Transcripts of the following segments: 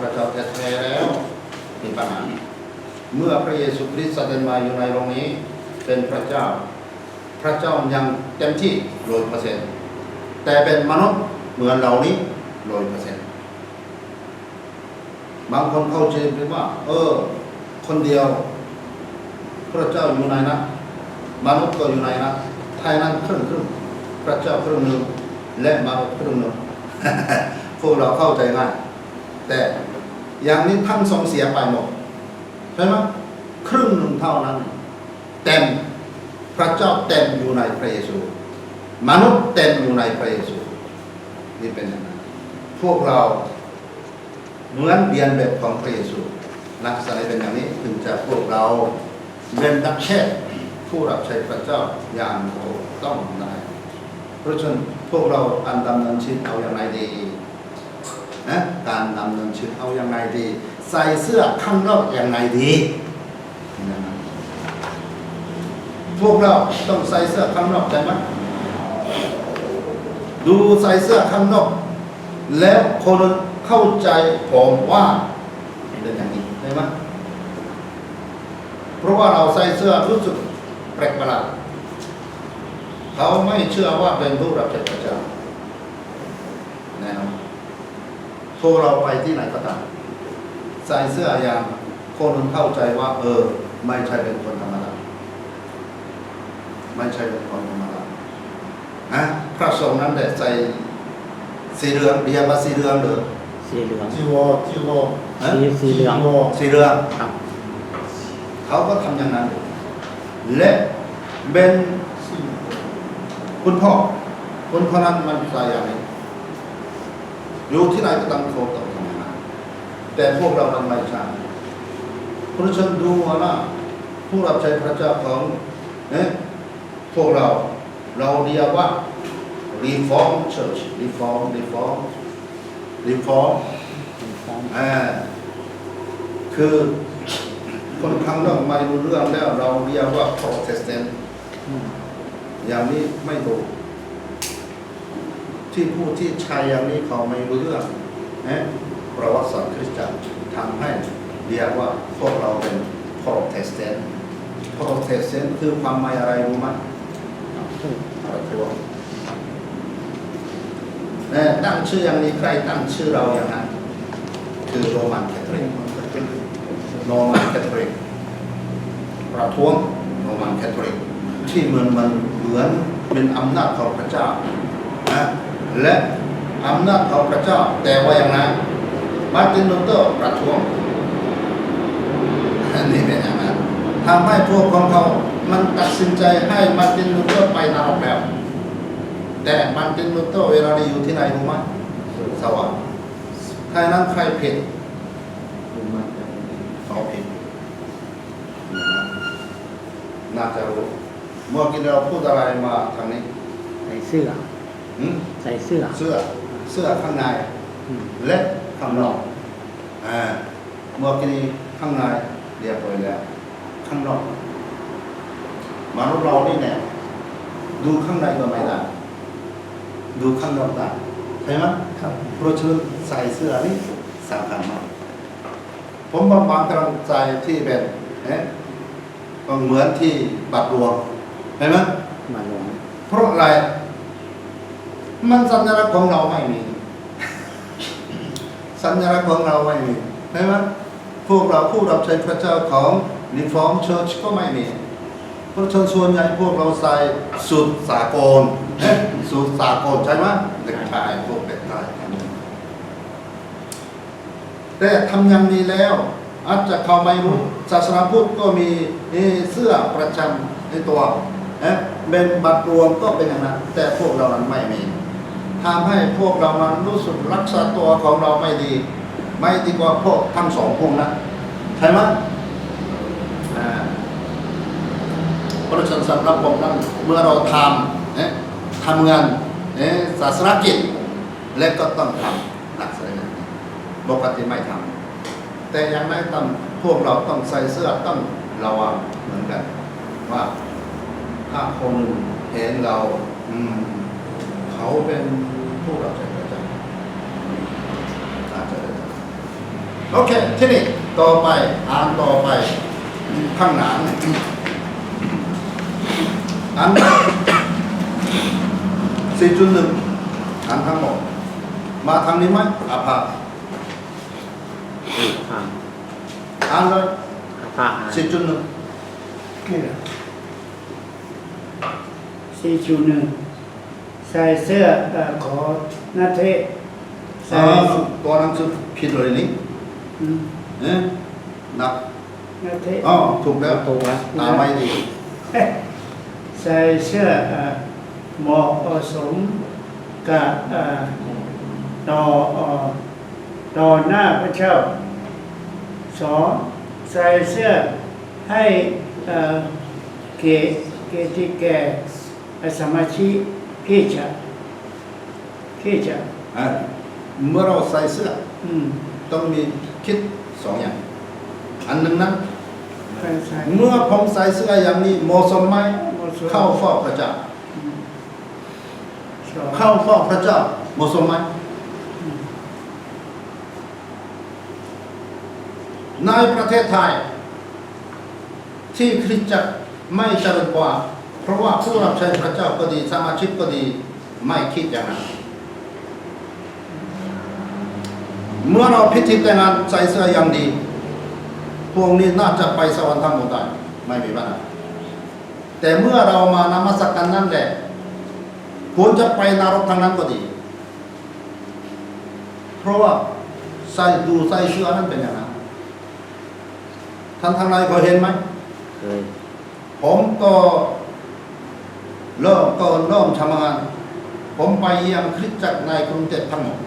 พระเจ้าแท้ๆแล้วมีปัญหาเมื่อพระเยซูคริสต์เสด็จมาอยู่ในโรงนี้ เป็นพระเจ้า พระเจ้ายังเต็มที่ร้อยเปอร์เซ็นต์แต่เป็นมนุษย์เหมือนเรานี้ร้อยเปอร์เซ็นต์บางคนเข้าใจไปว่า เออ คนเดียว พระเจ้าอยู่ในนั้นมนุษย์ก็อยู่ในนั้นไทยนั้นครึ่งครึ่งพระเจ้าครึ่งหนึ่งและมนุษย์ครึ่งหนึ่งพวกเราเข้าใจง่ายแต่ อย่างนี้ทั้งสองเสียไปหมดใช่ไหมครึ่งหนึ่งเท่านั้น เต็มพระเจ้าเต็มอยู่ในพระเยซู มนุษย์เต็มอยู่ในพระเยซูนี่เป็นอย่างนั้นพวกเราเหมือนเรียนแบบของพระเยซูลักษณะเป็นอย่างนี้ถึงจะพวกเราเป็นนักเทศน์ผู้รับใช้พระเจ้าอย่างถูกต้องได้เพราะฉะนั้นพวกเราการดำเนินชีวิตเอาอย่างไรดี นะการดำเนินชีวิตเอาอย่างไรดี ใส่เสื้อข้างนอกอย่างไรดีพวกเราต้องใส่เสื้อข้างนอกใช่ไหมดูใส่เสื้อข้างนอก แล้วคนเข้าใจผมว่าเป็นอย่างนี้ใช่ไหมเพราะว่าเราใส่เสื้อรู้สึกแปลกประหลาดเขาไม่เชื่อว่าเป็นผู้รับใช้พระเจ้าแน่นอน พวกเราไปที่ไหนก็ตามใส่เสื้ออย่างคนเข้าใจว่า เออ ไม่ใช่เป็นคนธรรมดาไม่ใช่เป็นคนธรรมดานะพระสงฆ์นั้นแหละใส่สีเหลืองเรียกว่าสีเหลืองหรือสีเหลืองจีวรจีวรฮะสีสีเหลืองจีวรสีเหลืองครับเขาก็ทำอย่างนั้น และเป็นคุณพ่อคุณพ่อนั้นมันใส่อย่างนี้ อยู่ที่ไหนก็ต้องโคต้องทำอย่างนั้นแต่พวกเราทำไม่ใช่เพราะฉันดูว่านะผู้รับใช้พระเจ้าของเนี่ยพวกเราเราเรียกว่า reform church reform reform reform อ่าคือคนข้างนอกไม่รู้เรื่องแล้วเราเรียกว่า protestant อย่างนี้ไม่ถูก ที่พูดที่ชายอย่างนี้เขาไม่รู้เรื่องนะประวัติศาสตร์คริสตจักรทำให้เรียกว่าพวกเราเป็น protestant protestant คือความหมายอะไรรู้ไหมประท้วงนะตั้งชื่ออย่างนี้ใครตั้งชื่อเราอย่างนั้นคือโรมันแคทอลิกโรมันแคทอลิกประท้วงโรมันแคทอลิกที่เหมือนมันเหมือนเป็นอำนาจของพระเจ้านะ และอำนาจของพระเจ้าแต่ว่าอย่างนั้นมาร์ตินลูเตอร์ประท้วงอันนี้เป็นอย่างนั้นทำให้พวกของเขา มันตัดสินใจให้มาร์ตินลูเตอร์ไปนรกแล้ว แต่มาร์ตินลูเตอร์เวลาได้อยู่ที่ไหนรู้ไหมสวรรค์ใครนั้นใครผิดเขาผิดน่าจะรู้เมื่อกี้เราพูดอะไรมาทางนี้ใส่เสื้อ หืมใส่เสื้อ เสื้อเสื้อข้างในอืม และข้างนอกอ่าเมื่อกี้ข้างในเรียบร้อยแล้ว ข้างนอกมนุษย์เรานี่แน่ดูข้างในก็ไม่ได้ดูข้างนอกได้ใช่ไหมครับ เพราะฉะนั้นใส่เสื้อนี่สำคัญมากผมบางบางกำลังใจที่เป็นเอ๊ะก็เหมือนที่บัตรหลวงเห็นไหม มาหลวงเพราะอะไร มันสัญลักษณ์ของเราไม่มี สัญลักษณ์ของเราไม่มีใช่ไหมพวกเราผู้รับใช้พระเจ้าของนิฟอร์มเชิร์ชก็ไม่มีเพราะฉนั้นส่วนใหญ่พวกเราใส่สุดสากลสุดสากลใช่ไหมเด็กชายพวกเด็กชายแต่ทำอย่างนี้แล้ว อาจจะเขาไม่รู้ศาสนาพุทธก็มีเอ่เสื้อประจำในตัวเอ๊ะเป็นบัตรรวมก็เป็นอย่างนั้นแต่พวกเรานั้นไม่มี ทำให้พวกเรานั้นรู้สึกรักษาตัวของเราไม่ดี ไม่ดีกว่าพวกทั้งสองพวกนั้นใช่ไหมเพราะฉะนั้นสำหรับผมนั้นเมื่อเราทำเนี่ยทำงานเนี่ยศาสนกิจและก็ต้องทำหลักษณะนี้ปกติไม่ทำแต่อยังไม่ต้องพวกเราต้องใส่เสื้อต้องระวังเหมือนกัน ว่าถ้าคนเห็นเรา อืม เขาเป็น ผู้รับใช้พระเจ้าอาจจะได้ทำโอเคที่นี่ต่อไปอ่านต่อไปข้างหลังอันสี่จุดหนึ่งอันทั้งหมดมาทางนี้ไหมอาภาอ่าอ่านเลยอาภาอ่านสี่จุดหนึ่งนี่แหละสี่ชูหนึ่ง ใส่เสื้อเอ่อขอหนาเทศใส่ตัวหนังสือผิดเลยนี่อืมเนี่ยนับหนาเทศอ๋อถูกแล้วถูกแล้วตามไม่ดีใส่เสื้อเอ่อเหมาะสมกับเอ่อต่อเอ่อต่อหน้าพระเจ้าสองใส่เสื้อให้เอ่อเกเกที่แก่สมาชิก ที่จะที่จะอะเมื่อเราใส่เสื้ออืมต้องมีคิดสองอย่าง อันหนึ่งนะใส่ใส่เมื่อผมใส่เสื้ออย่างนี้เหมาะสมไหมหมดส่วนเข้าเฝ้าพระเจ้าสองเข้าเฝ้าพระเจ้าเหมาะสมไหมในประเทศไทย ที่คริสตจักรไม่เจริญกว่า เพราะว่าผู้รับใช้พระเจ้าก็ดีสมาชิกก็ดีไม่คิดอย่างนั้น เมื่อเราพิธีแต่งงานใส่เสื้ออย่างดี พวกนี้น่าจะไปสวรรค์ทั้งหมดได้ไม่มีปัญหาแต่เมื่อเรามานมัสการนั่นแหละควรจะไปนรกทางนั้นก็ดี เพราะว่าใส่ดูใส่เสื้อนั้นเป็นอย่างนั้นท่านทางไหนก็เห็นไหมเคยผมก็ เริ่มก็เริ่มทำงาน ผมไปเยี่ยมคริสตจักรในกรุงเทพทั้งหมด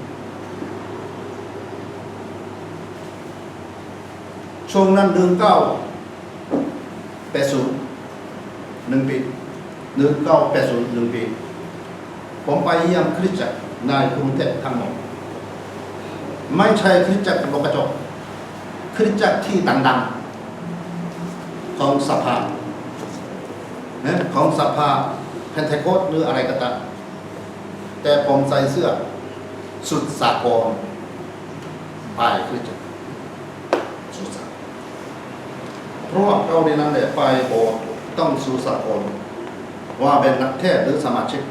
ช่วงนั้นเดือนเก้าแปดศูนย์หนึ่งปีเดือนเก้าแปดศูนย์หนึ่งปี ผมไปเยี่ยมคริสตจักรในกรุงเทพทั้งหมดไม่ใช่คริสตจักรโลกระจกคริสตจักรที่ดังๆของสภานะของสภา นเทโคสหรืออะไรก็ตามแต่ผมใส่เสื้อสุดสากลไปคริสตจักรสุสานเพราะเราในนั้นเนี่ยไปโบสถ์ต้องสุดสากลว่าเป็นนักเทศหรือสมาชิก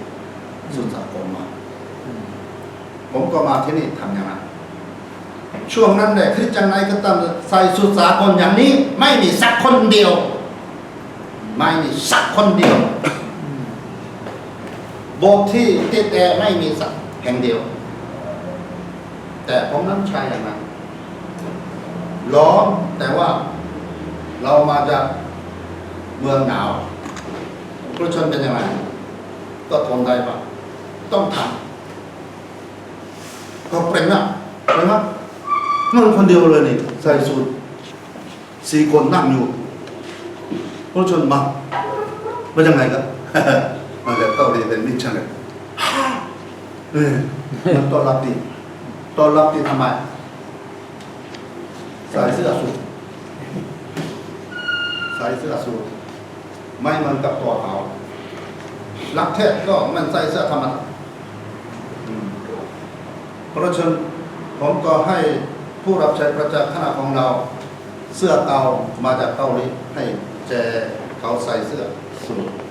สุดสากลมาผมก็มาที่นี่ทำอย่างนั้นช่วงนั้นเนี่ยคริสตจักรไหนก็ตามใส่สุดสากลอย่างนี้ ไม่มีสักคนเดียว ไม่มีสักคนเดียว โบสถ์ที่ที่แต่ไม่มีสักแห่งเดียว แต่ผมนั้นใช่อย่างนั้นร้อนแต่ว่าเรามาจากเมืองหนาวผู้ชนเป็นยังไงก็ทนได้ปะต้องทำก็เปล่งนะเปล่งนะนั่งคนเดียวเลยนี่ใส่สูทสี่คนนั่งอยู่ผู้ชนมาเป็นยังไงครับ เป็นมิชชันเลยเออมันต้อนรับดีต้อนรับดีทำไมใส่เสื้อสูทใส่เสื้อสูทไม่เหมือนกับตัวเขาลักเทศก็มันใส่เสื้อธรรมดาเพราะฉะนั้นผมก็ให้ผู้รับใช้ประจักษ์คณะของเรา เสื้อเก่ามาจากเกาหลีให้แจเขาใส่เสื้อสูท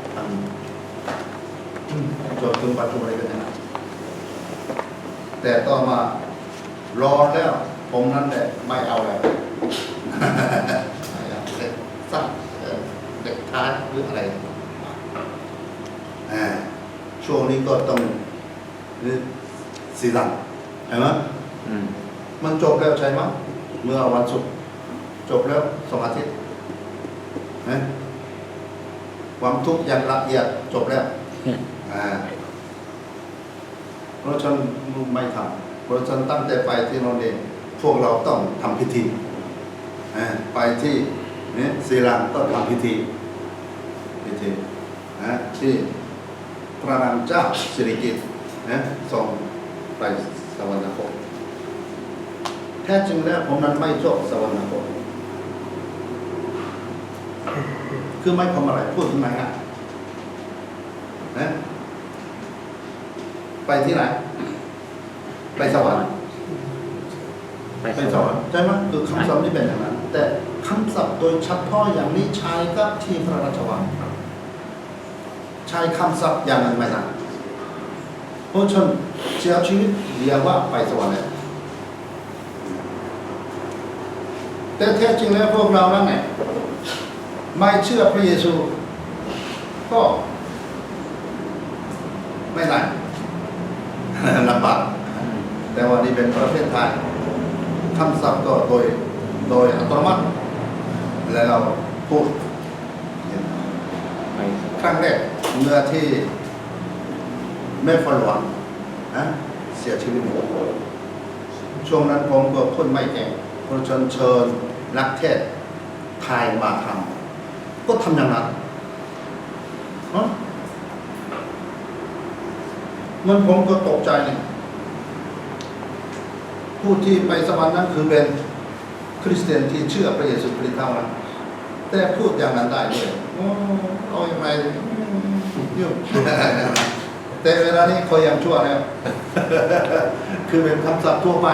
จนถึงปัจจุบันก็ยังแต่ต่อมาร้อนแล้ว ผมนั่นแหละไม่เอาแล้วไม่เอาเด็กสั้นเอ่อเด็กท้ายหรืออะไรอ่าช่วงนี้ก็ต้องนี่สีดำเห็นไหมอืมมันจบแล้วใช่ไหมเมื่อวันศุกร์จบแล้วสองอาทิตย์นะความทุกข์อย่างละเอียดจบแล้วอ่า เพราะฉะนันไม่ทำเพราะฉะนันตั้งแต่ไปที่โน่นเองพวกเราต้องทำพิธีไปที่เนี่ยศรีลังก็ทำพิธีพิธีนะที่พระนามเจ้าสิริกิตนะส่งไปสวรรคตแท้จริงแล้วผมนั้นไม่ชอบสวรรคตคือไม่ทำอะไรพูดถึงไหนอะนะ ไปที่ไหน ไปสวรรค์ไปไปสสวอรนรค์ใช่ไหมคือคำสอนที่เป็นอย่างนั้น แต่คำศัพท์โดยเฉพาะอย่างนี้ใช้กับที่พระราชวังใช้คำศัพท์อย่างนั้นไม่ได้เพราะฉะนันเสียชีวิตเรียกว่าไปสวรรค์แล้วแต่แท้จริงแล้วพวกเรานั่นแหละไม่เชื่อพระเยซู ก็ไม่ได้ ลำบากแต่วันนี้เป็นประเทศไทยคำศัพท์ก็โดยโดยอัตโนมัติแล้วเราพูดครั้งแรกเมื่อที่แม่ฝนหลวงนะเสียชีวิตช่วงนั้นผมก็พูดไม่เก่งเพราะฉะนันเชิญนักเทศไทยมาทำก็ทำอย่างนั้นเอ้า มันผมก็ตกใจเนี่ยผู้ที่ไปสวรรค์นั้นคือเป็นคริสเตียนที่เชื่อพระเยซูคริสต์เท่านั้นแต่พูดอย่างนั้นได้ด้วยโอ้เอาอย่างไรยุ่งแต่เวลานี้คอยยังชั่วแล้วคือเป็นคำศัพท์ทั่วไป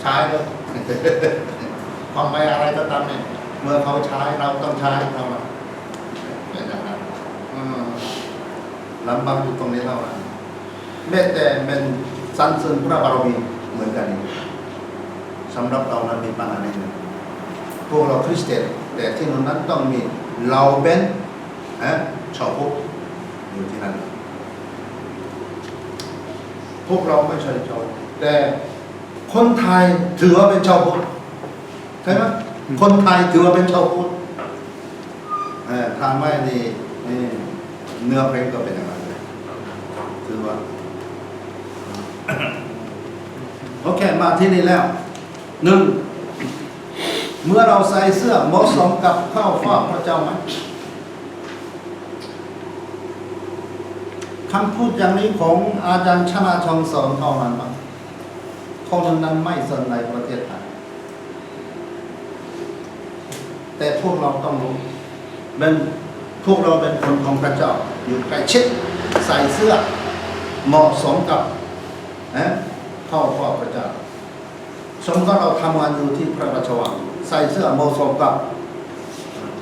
ใช้เลยความหมายอะไรก็ตามเนี่ยเมื่อเขาใช้เราต้องใช้เราอะเป็นอย่างนั้นลำบากอยู่ตรงนี้เท่านั้น แม้แต่เป็นสรรเสริญพระบารมีเหมือนกันนี่สำหรับเรานั้นมีปัญหาในหนึ่งพวกเราคริสเตียนแต่ที่นู้นนั้นต้องมีเราเป็นฮะชาวพุทธอยู่ที่นั่นพวกเราไม่ใช่ชาวแต่คนไทยถือว่าเป็นชาวพุทธใช่ไหมคนไทยถือว่าเป็นชาวพุทธเอ่อทางไม่นี่นี่เนื้อเพลงก็เป็นอย่างนั้นเลยถือว่า โอเค มาที่นี่แล้วหนึ่งเมื่อเราใส่เสื้อเหมาะสมกับข้าวฟ้าพระเจ้าไหมคำพูดอย่างนี้ของอาจารย์ชนาชองสอนเท่านั้นมั้งคนนั้นไม่สนในประเทศไทยแต่พวกเราต้องรู้เป็นพวกเราเป็นคนของพระเจ้าอยู่ใกล้ชิดใส่เสื้อเหมาะสมกับ นะเข้าเฝ้าพระเจ้าสมมติว่าเราทำงานอยู่ที่พระราชวังใส่เสื้อเหมาะสมกับ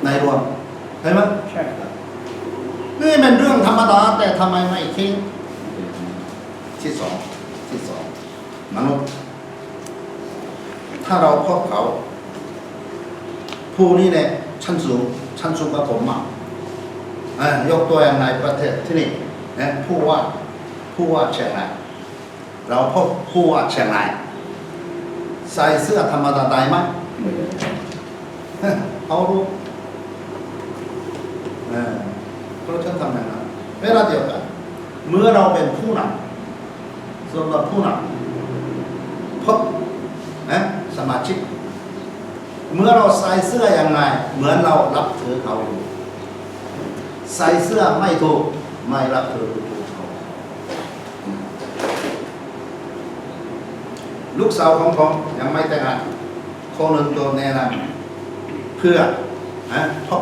ในหลวงเห็นไหมใช่ครับนี่เป็นเรื่องธรรมดาแต่ทำไมไม่คิดที่สองที่สองมนุษย์ ถ้าเราพบเขาผู้นี้เนี่ยชั้นสูงชั้นสูงกว่าผมมากอ่ายกตัวอย่างในประเทศที่นี่นะผู้ว่าผู้ว่าเชียงราย เราพบผู้ว่าเชียงรายใส่เสื้อธรรมดาได้ไหมเขารู้เออเพราะฉันทำอย่างนั้นเวลาเดียวกัน เมื่อเราเป็นผู้นำสำหรับผู้นำพบนะสมาชิก เมื่อเราใส่เสื้ออย่างไรเหมือนเรารับถือเขาอยู่ใส่เสื้อไม่ถูกไม่รับถือ ลูกสาวของผมยังไม่แต่งงานคนหนึ่งตัวแนะนำเพื่อนะพบ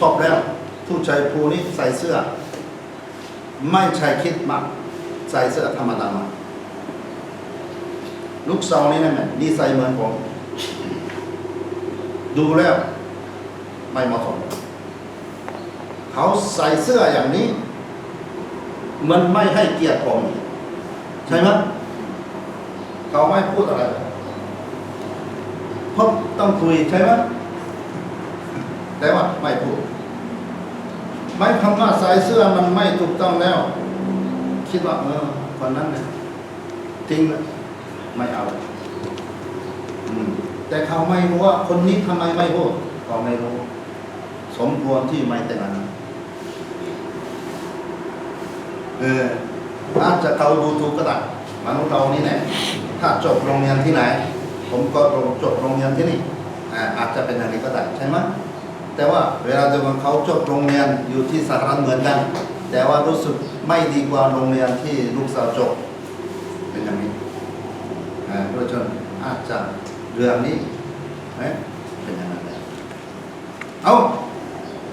พบแล้วผู้ชายผู้นี้ใส่เสื้อ ไม่ใช่คิดมากใส่เสื้อธรรมดามาลูกสาวนี่นั่นแหละนิสัยเหมือนผมดูแล้วไม่เหมาะสมเขาใส่เสื้ออย่างนี้ มันไม่ให้เกียรติผม ใช่ไหม เขาไม่พูดอะไรเพราะต้องคุยใช่ไหมแต่ว่าไม่พูดไม่คำว่าใส่เสื้อมันไม่ถูกต้องแล้ว คิดว่าเออคนนั้นเนี่ยทิ้งแล้วไม่เอาอืมแต่เขาไม่รู้ว่า คนนี้ทำไมไม่พูดเขาไม่รู้ สมควรที่ไม่แต่งงานเอออาจจะเขาดูถูกก็ได้มนุษย์เรานี่แหละ ถ้าจบโรงเรียนที่ไหน ผมก็จบโรงเรียนที่นี่อาจจะเป็นอย่างนี้ก็ได้ใช่ไหมแต่ว่าเวลาเดียวกันเขาจบโรงเรียนอยู่ที่สหรัฐเหมือนกัน แต่ว่ารู้สึกไม่ดีกว่าโรงเรียนที่ลูกสาวจบเป็นอย่างนี้อ่าเพราะฉะนั้นอาจจะเรื่องนี้เป็นอย่างนั้นเอา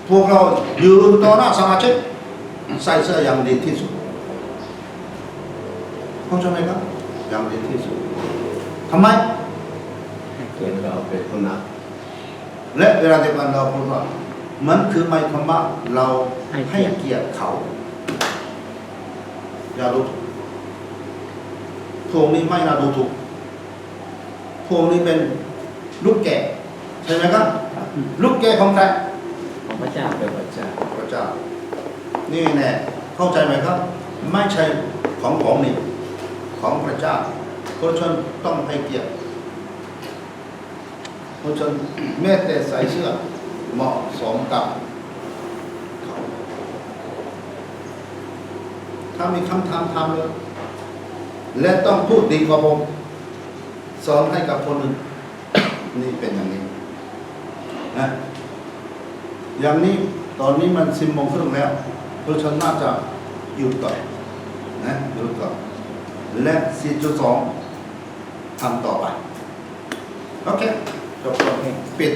พวกเรายืนต่อหน้าสมาชิกใส่เสื้ออย่างดีที่สุดเข้าใจไหมครับอย่างดีที่สุด ทำไมให้เกิเกียรดติเราเป็นคนนักและเวลาเดียวกันเราพูดว่ามันคือหมายความว่าเราให้เกียรติเขาอย่าดูถูกพวกนี้ไม่น่าดูถูกพวกนี้เป็นลูกแกะใช่ไหมครับ ลูกแกะของใครของพระเจ้าเป็นพระเจ้าพระเจ้า นี่แน่เข้าใจไหมครับ ไม่ใช่ของผมนี่ของพระเจ้า เพราะฉะนั้นต้องให้เกียรติคนชนแม้แต่ใส่เสื้อเหมาะสมกับเขาถ้ามีคำถามทำเลยและต้องพูดดีกว่าผมสอนให้กับคนอื่นนี่เป็นอย่างนี้นะอย่างนี้ตอนนี้มันสิบโมงครึ่งแล้วเพราะฉันน่าจะหยุดก่อนนะหยุดก่อนและ4.2 ทำต่อไป โอเคจบตรงนี้ปิด